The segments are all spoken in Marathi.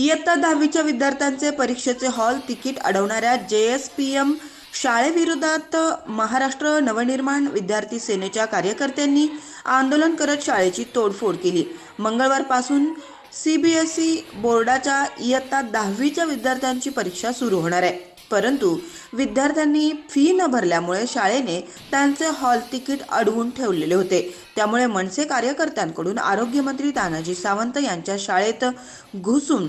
इयत्ता दहावीच्या विद्यार्थ्यांचे परीक्षेचे हॉल तिकीट अडवणाऱ्या जे एस पी एम शाळेविरोधात महाराष्ट्र नवनिर्माण विद्यार्थी सेनेच्या कार्यकर्त्यांनी आंदोलन करत शाळेची तोडफोड केली. मंगळवारपासून सी बी एस ई बोर्डाच्या इयत्ता दहावीच्या विद्यार्थ्यांची परीक्षा सुरू होणार आहे. परंतु विद्यार्थ्यांनी फी न भरल्यामुळे शाळेने त्यांचे हॉल तिकीट अडवून ठेवलेले होते. त्यामुळे मनसे कार्यकर्त्यांकडून आरोग्यमंत्री तानाजी सावंत यांच्या शाळेत घुसून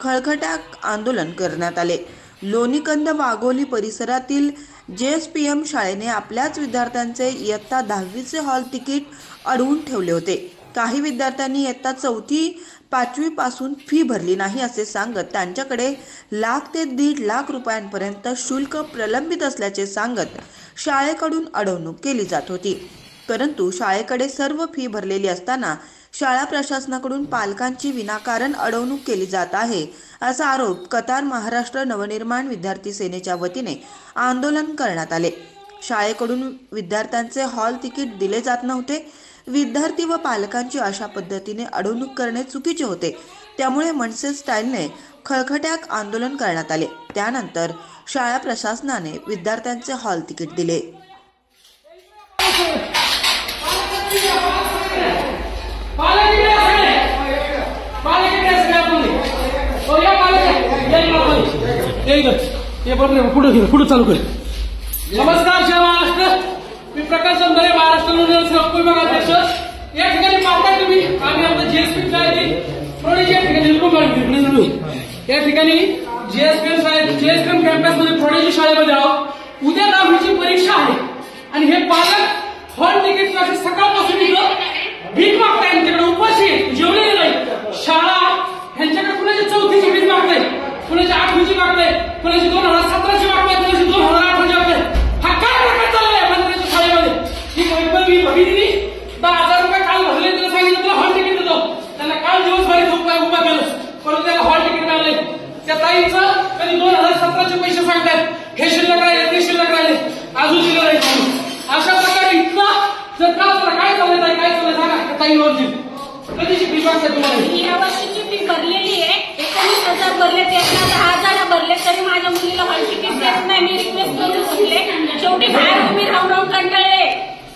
खळखटाक आंदोलन करण्यात आले. लोणीकंद वाघोली परिसरातील जे एस पी एम शाळेने आपल्याच विद्यार्थ्यांचे इयत्ता दहावीचे हॉल तिकीट अडवून ठेवले होते. काही विद्यार्थ्यांनी इयत्ता चौथी पाचवीपासून फी भरली नाही असे सांगत त्यांच्याकडे लाख ते दीड लाख रुपयांपर्यंत शुल्क प्रलंबित असल्याचे सांगत शाळेकडून अडवणूक केली जात होती. परंतु शाळेकडे सर्व फी भरलेली असताना शाळा प्रशासनाकडून पालकांची विनाकारण अडवणूक केली जात आहे असा आरोप कतार महाराष्ट्र नवनिर्माण विद्यार्थी सेनेच्या वतीने आंदोलन करण्यात आले. शाळेकडून विद्यार्थ्यांचे हॉल तिकीट दिले जात नव्हते. विद्यार्थी व पालकांची अशा पद्धतीने अडवणूक करणे चुकीचे होते. त्यामुळे मनसे स्टाईलने खळखट्याक आंदोलन करण्यात आले. त्यानंतर शाळा प्रशासनाने विद्यार्थ्यांचे हॉल तिकीट दिले. हो, पुढे पुढे चालू कर. नमस्कार जय महाराष्ट्र. मी प्रकाश जमदारे महाराष्ट्र नवनिर्माण सेवा विभागाध्यक्ष या ठिकाणी पाहता तुम्ही आम्ही आपलं जीएसपी शाळेतील प्रोडेज या ठिकाणी या ठिकाणी जीएसपी शाळेत जीएसपी कॅम्पसमध्ये प्रोडेजी शाळेमध्ये आहोत. उद्या दहावीची परीक्षा आहे. आणि हे पालक हॉल तिकीट सकाळपासून भीक मागताय त्यांच्याकडे उपाशी आहे, जेवलेले नाही शाळा ह्यांच्याकडे कुणाची चौथीची भीक मागताय कुणाची आठवीची मागताय कुणाची दोन हजार सतराशे मागताय कुणाची दोन हजार अठराची मागताय हा काय प्रकार चाललाय? मंत्र्याच्या शाळेमध्ये ही वैभवी भगिनी दहा हजार रुपये काल भरले त्याला सांगितलं तुला हॉल तिकीट देतो. त्यांना काल दिवसभर उपाय उभा केलं. परंतु त्याला हॉल तिकीट मिळाले त्या ताईचं कधी दोन हजार सतराचे पैसे सांगतायत हे शिल्लक राहिले ते शिल्लक राहिले. अजून शिल्लक राहिले अशा प्रकारे इतका जर का तुला काय चाललंय ताई, काय चाललंय? सांगा. त्या ताई वरती कधीची फी मागताय तुम्हाला? मी या फी भरलेली आहे. एकोणीस हजार भरले त्यातला दहा हजार भरले तरी माझ्या मुलीला हॉल तिकीट देत नाही. मी रिक्वेस्ट करून म्हटले शेवटी बाहेर उभी राहून राहून कंटाळले.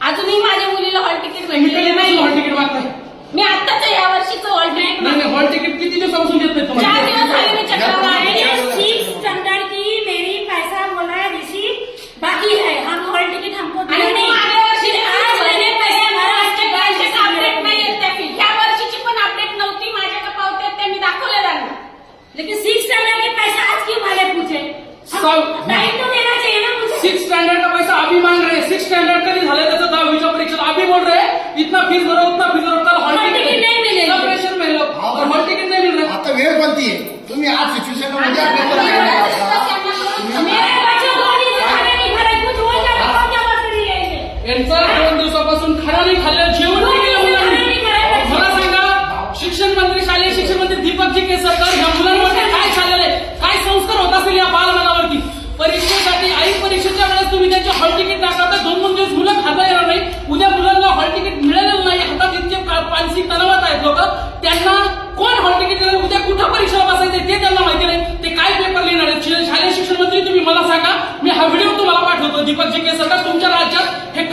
अजूनही माझ्या मुलीला हॉल तिकीट तुम्ही भेटलेले नाही हॉल तिकीट मी आत्ताच या वर्षीचं हॉल तिकीट हॉल तिकीट किती दिवसापासून देत नाही चार तुम्हाला दिवस झाले मी चक्रावर आहे सिक्स स्टैंडर्ड की मेरी पैसा बोला रिसीव बाकी है हम हॉल टिकट हमको आणि दिया मग नहीं मागल्या वर्षी फिर आज आज भरले मैंने पैसे पैसे भरा, भरा आजचे उसके बाद पैसे से अपडेट नाही येत त्या फी या वर्षीची पण अपडेट नव्हती माझ्याकडे पावते ते मी दाखवले त्यांना लेकिन सिक्स स्टैंडर्ड के पैसा आज क्यों मैंने पूछे सब- टाइम तो देना चाहिए ना मुझे सिक्स स्टैंडर्ड का पैसा अभी मांग कधी झालं त्याचं? दहावीच्या परीक्षेत अभी बोल रहे हैं इतना फीस भरो उतना फीस भरो कल हॉल तिकीट नाही प्रेशर में लोग और हॉल तिकीट नहीं मिल रहा आता वेळ कोणती आहे? तुम्ही आज सिच्युएशनमध्ये हो यांचं दोन दिवसापासून खाना नाही खाल्लं जेवण नाही केलं मुलांनी मला सांगा शिक्षण मंत्री शालेय शिक्षण मंत्री दीपकजी केसरकर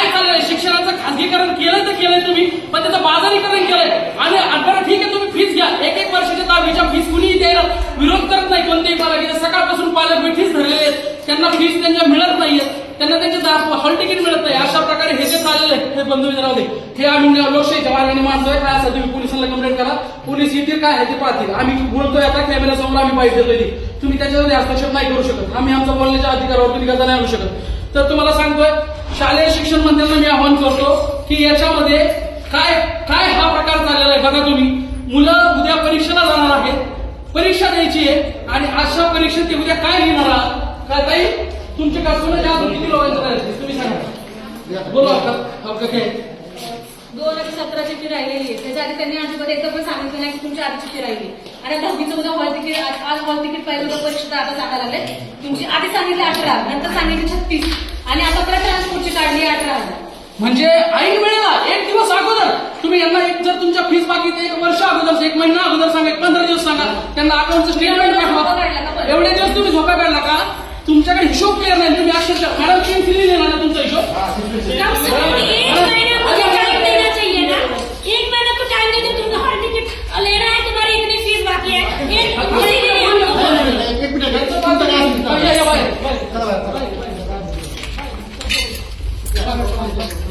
काय चाललंय? शिक्षणाचं खासगीकरण केलं तर केलंय तुम्ही पण त्याचं बाजारीकरण केलंय. आणि बरं ठीक आहे तुम्ही फीस घ्या. एक एक वर्षाच्या दहावीच्या फीस कुणीही द्यायला विरोध करत नाही कोणत्याही पालक सकाळपासून पालक मिठीच धरलेले आहेत. त्यांना फीस त्यांच्या मिळत नाहीये त्यांना त्यांचे हॉल तिकीट मिळत नाही. अशा प्रकारे हे जे चाललेलं आहे हे बंधू विचारावले हे आम्ही लोकशाहीच्या मार्गाने मानतोय. काय असेल तुम्ही पोलिसांना कंप्लेंट करा. पोलीस येतील काय आहे ते पाहतील. आम्ही बोलतोय आता कॅमेरा समोर आम्ही पाहिजे दिली तुम्ही त्याच्यामध्ये हस्तक्षेप नाही करू शकत. आम्ही आमच्या बोलण्याच्या अधिकारावर तुम्ही करता नाही आणू शकत. तर तुम्हाला सांगतोय शालेय शिक्षण मंत्र्यांना मी आवाहन करतो की याच्यामध्ये काय काय हा प्रकार चाललेला आहे बघा तुम्ही. मुलं उद्या परीक्षेला जाणार आहेत परीक्षा द्यायची आहे आणि अशा परीक्षेत ते उद्या काय लिहिणार आहात? काय ताई तुमच्या कल्पना ज्या अजून किती लोकांचं काय तुम्ही सांगा. बोला आपलं हो, काय दोन हजार सतराची फी राहिलेली आहे. त्याच्या आधी त्यांनी अजिबात एकदा पण सांगितलं नाही की तुमची आधीची फी राहिली आणि दहावीचं उद्या हॉल तिकीट आज हॉल तिकीट पाहिजे परीक्षेचा परीक्षा आता सांगायला लागले. तुमची आधी सांगितली अठरा नंतर सांगितली छत्तीस. आणि आता परत ट्रान्सपोर्टची काढली अठरा हजार म्हणजे ऐन वेळेला एक दिवस अगोदर तुम्ही यांना एक जर तुमच्या फीस बाकी ते एक वर्ष अगोदर एक महिना अगोदर सांगा एक पंधरा दिवस सांगा त्यांना अकाउंटचं स्टेटमेंट पाठवा. एवढे दिवस तुम्ही झोपा काढला का? तुमच्याकडे हिशोब क्लिअर नाही. तुम्ही अक्षरशः मॅडम तीन फी लिहिली ना तुमचा हिशोब?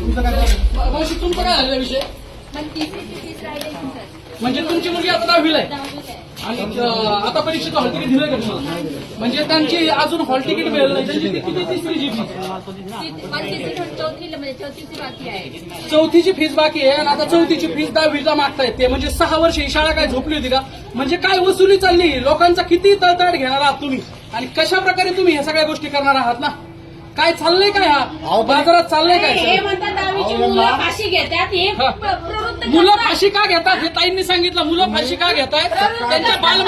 तुमचं काय मावशी तुमचं काय झालेला विषय? म्हणजे तुमची मुलगी आता दहावीला आहे. आणि अं, आता परीक्षेचं हॉल तिकीट दिलं का तुम्हाला? म्हणजे त्यांची अजून हॉल तिकीट मिळेल नाही. त्यांची ती किती फी. चौथीची फीज फीस बाकी आहे आणि आता चौथीची फीस दहावीला मागतायत ते. म्हणजे सहा वर्ष ही शाळा काय झोपली होती का? म्हणजे काय वसुली चालली? लोकांचा किती तळतळ घेणार आहात तुम्ही? आणि कशा प्रकारे तुम्ही ह्या सगळ्या गोष्टी करणार आहात ना? काय चाललंय काय हा? बाजारात चाललंय हे काय म्हणतात दहावीची मुलं फाशी घेतात हे. प्रवृत्त मुलं करतात. फाशी का घेतात हे ताईंनी सांगितलं. मुलं फाशी का घेतायत? त्यांच्या बाल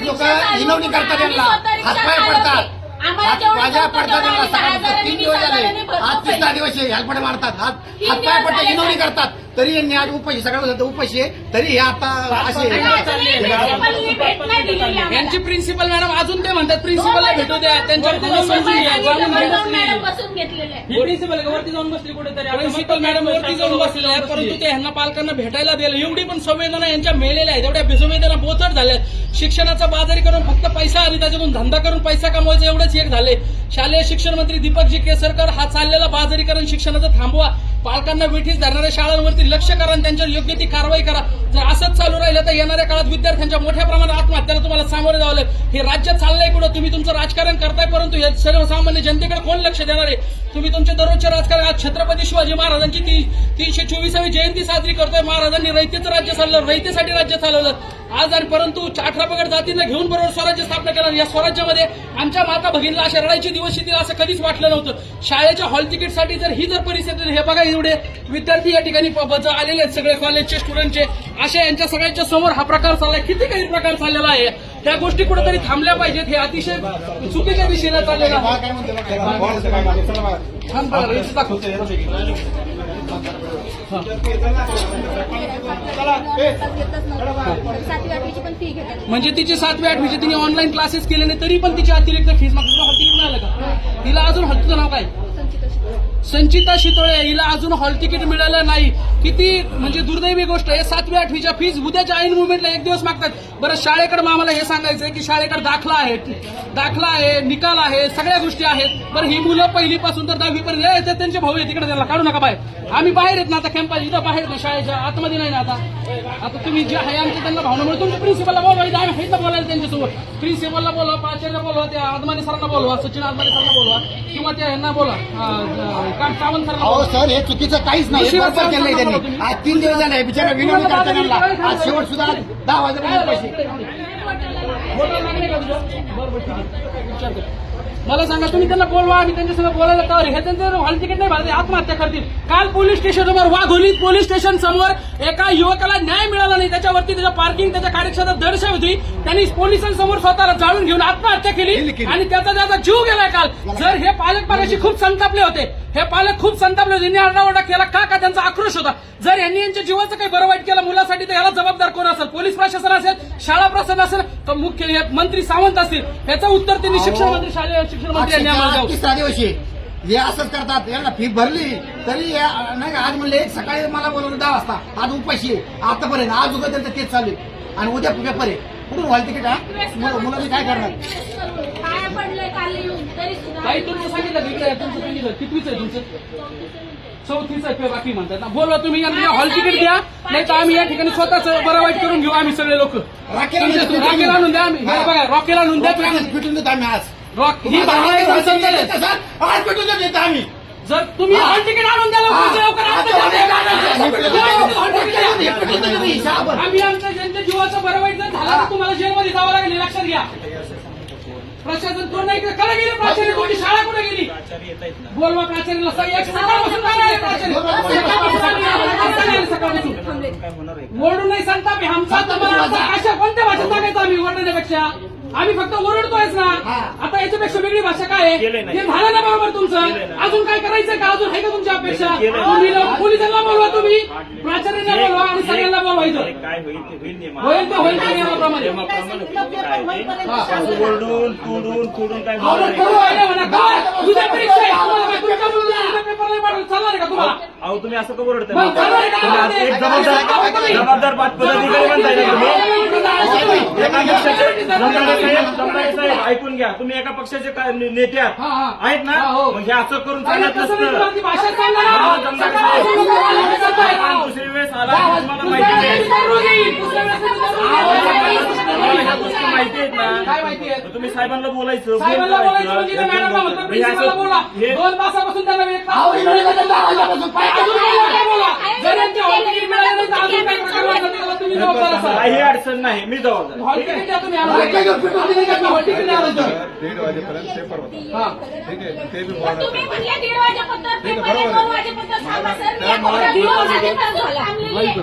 लोक विनवणी करतात त्यांना हातपाय पडतात. हात पाया पडतात त्यांना सकाळपासून तीन दिवस झाले. आज तिसरा दिवस आहे. हेल्पड मारतात. हात हातपाय पडतात विनवणी करतात. तरी यांनी आज उपाशी सगळ्या उपाशी आहे. तरी हे आता असे. यांची प्रिन्सिपल मॅडम अजून ते म्हणतात प्रिन्सिपलला भेटू द्या त्यांच्या त्यांना समजून घ्या जाणून मॅडम घ्या. बसून घेतलेले. आहे. प्रिन्सिपल वरती जाऊन बसली कुठेतरी. प्रिन्सिपल मॅडम वरती जाऊन बसले आहेत परंतु ते ह्यांना पालकांना भेटायला दिलं. एवढी पण संवेदना यांच्या मेलेल्या आहेत एवढ्या बेसंवेदना बोचट झाल्यात शिक्षणाचा बाजारी करून फक्त पैसा आणि त्याच्यातून धंदा करून पैसा कमवायचा एवढंच एक झाले शालेय शिक्षण मंत्री दीपकजी केसरकर हा चाललेला बाजारीकरण शिक्षणाचं थांबवा. पालकांना वेठीस धरणाऱ्या शाळांवरती लक्ष करा आणि त्यांच्यावर योग्य ती कारवाई करा. जर असंच चालू राहिलं तर येणाऱ्या काळात विद्यार्थ्यांच्या मोठ्या प्रमाणात आत्महत्याला तुम्हाला सामोरे जावं लागेल. हे राज्य चाललंय कुठं? तुम्ही तुमचं राजकारण करताय परंतु हे सर्वसामान्य जनतेकडे कोण लक्ष देणार आहे? तुम्ही तुमच्या दररोजच्या राजकारण आज छत्रपती शिवाजी महाराजांची ती तीनशे चोवीसावी जयंती साजरी करतोय. महाराजांनी रयतेचं राज्य चाललं रयतेसाठी राज्य चालवलं. आज आणि परंतु अठरा पगड जातींना घेऊन बरोबर स्वराज्य स्थापना केलं या स्वराज्यामध्ये आमच्या माता भगिनीला अशा रडायचे दिवस येतील असं कधीच वाटलं नव्हतं. शाळेच्या हॉल तिकीटसाठी जर ही जर परिस्थिती हे बघा एवढे विद्यार्थी या ठिकाणी प- आलेले आहेत. सगळे कॉलेजचे स्टुडंटचे अशा यांच्या सगळ्यांच्या समोर हा प्रकार चाललाय. किती काही प्रकार चाललेला आहे त्या गोष्टी कुठेतरी थांबल्या पाहिजेत. हे अतिशय चुकीच्या दिशेने चाललेलं आहे. दाखवतो. म्हणजे तिची सातवी आठवीची तिने ऑनलाईन क्लासेस केले नाही तरी पण तिची अतिरिक्त फीस मागतो हत्ती मिळालं का तिला अजून हत्तीचं नाव काय? संचिता शितोळे हिला अजून हॉल तिकीट मिळालं नाही. किती म्हणजे दुर्दैवी गोष्ट आहे. सातवी आठवीच्या फीज उद्याच्या ऐन मुवमेंटला एक दिवस मागतात. बरं शाळेकडे मग आम्हाला हे सांगायचं आहे की शाळेकडे दाखला आहे. दाखला आहे निकाल आहे सगळ्या गोष्टी आहेत. बरं ही मुलं पहिलीपासून तर दहावीपर्यंत येतात त्यांचे भाऊ आहे तिकडे त्यांना काढू नका बाहेर. आम्ही बाहेर येत ना आता कॅम्पस इथं बाहेर शाळेच्या आतमध्ये नाही ना आता. आता तुम्ही जे आहे आमचे त्यांना भावना तुमच्या प्रिन्सिपलला बोलवा इथं आम्ही आहेत ना बोलायला त्यांच्यासोबत प्रिन्सिपलला बोलवा प्राचार्य बोलवा त्या आदमाने सरांना बोलवा सचिन आदमाने सरांना बोलवा किंवा त्या यांना बोला अं, का- सावंत सरांना अहो बोलवा. सर हे चुकीचं काहीच नाही हे बरोबर केलंय त्यांनी. आज तीन दिवस झाले बिचारा त्यांना आज शेवट सुद्धा दहा वाजेपर्यंत पैसे बोटाला लागले का तुझ्या? बरं, बरं, ठीक आहे. विचार कर. मला सांगा तुम्ही त्यांना बोलवा आणि त्यांच्यासंग बोलायला का हे त्यांचं हॉल तिकीट नाही भरते आत्महत्या करतील. काल पोलीस स्टेशन समोर वाघोलीत पोलीस स्टेशन समोर एका युवकाला न्याय मिळाला नाही. त्याच्यावरती त्याच्या पार्किंग त्याच्या कार्यक्षेत्रात दर्शा होती. त्यांनी पोलिसांसमोर स्वतःला जाळून घेऊन आत्महत्या केली आणि त्याचा त्याचा जीव गेलाय काल. जर हे पालक पाल्याशी खूप संतापले होते हे पालक खूप संतापले होते आरडाओरडा केला का का त्यांचा आक्रोश होता? जर यांनी यांच्या जीवाचं काही बरं वाईट केलं मुलासाठी तर याला जबाबदार कोण असेल? पोलीस प्रशासन असेल शाळा प्रशासन असेल तर मुख्य मंत्री सावंत असतील. याचं उत्तर त्यांनी शिक्षण मंत्री शालेय शिक्षण मंत्री यांनी आम्हाला अक्षरशः द्यावं. तिसरा दिवस आहे हे असंच करतात यांना फी भरली तरी या- नाही का, आज म्हणले सकाळी मला बोलवलं दहा वाजता आज उपाशी आहे आतापर्यंत आज उगा त्यांचं तेच चालू आहे. आणि उद्या पेपर आहे. कुठून व्हाल तिकीट हा? मुलं- मुलांनी काय करणार? पाया पडून आणलंय काल येऊन? तरी सुद्धा काही तुमचं सांगितलं का? इकडे? आहे, तुमचं सांगितलं कितवीच आहे तुमचं? चौथीच आहे किंवा बाकी म्हणतात. ना बोलवा तुम्ही यांना हॉल तिकीट द्या. नाही तर आम्ही या ठिकाणी स्वतःच बरं वाईट करून घेऊ आम्ही सगळे लोक. रॉकेल आणून द्या आम्ही. हे बघा रॉकेल आणून द्या तुम्ही. भेटून देतो आम्ही आज. ही भावना आहे तुमचं चालेल. आज भेटून देतो आम्ही. जर तुम्ही हॉल तिकीट आणून द्या लवकरच्या लवकर आमचं हिसाब. आम्ही आमच्या ज्यांच्या जीवाचं बरं वाईट जर झालं तर तुम्हाला जेलमध्ये जावं लागेल हे लक्षात घ्या. प्रशासन तो नाही का खरं गेली प्राचार्य? कोणती शाळा कुठे गेली? बोलवा प्राचार्याला. सकाळपासून ओरडून नाही सांगता मी आमचा तुम्हाला भाषा कोणत्या भाषेत सांगायचं आम्ही ओरडण्यापेक्षा? आम्ही फक्त ओरडतोयच ना. आता याच्यापेक्षा वेगळी भाषा काय आहे? हे झालं ना बरोबर तुमचं? अजून काय करायचं का? अजून आहे का तुमच्या अपेक्षा? पोलिसांना बोलवा तुम्ही. प्राचार्यांना बोलवा आणि सगळ्यांना बोलवायचं काय होईल ते होईल त्या नियमाप्रमाणे. अहो तुम्ही असं का ओरडताय? मग चालणार आहे का? तुम्ही आज एक जबाबदार जबाबदार पदाधिकारी म्हणताय ना तुम्ही? ऐकून घ्या तुम्ही एका पक्षाचे काय नेते आहात. आहेत ना. मग हे असं करून चालत नसतं. तुम्हाला दुसरी वेळेस आला माहिती नाही माहिती आहेत ना तुम्ही साहेबांना बोलायचं दोन तासापासून त्यांना काही मिळालं नाही नाही मी आहे. द्या आम्हाला तुम्ही. दीड वाजेपर्यंत पेपर होता हा. ठीक आहे ते बी पण तुम्ही वाढत म्हणले दीड वाजेपर्यंत पेपर आहे, दोन वाजेपर्यंत थांबा सर मी त्या आता मला- दीड वाजेपर्यंत झाला. थांबलेली आहे.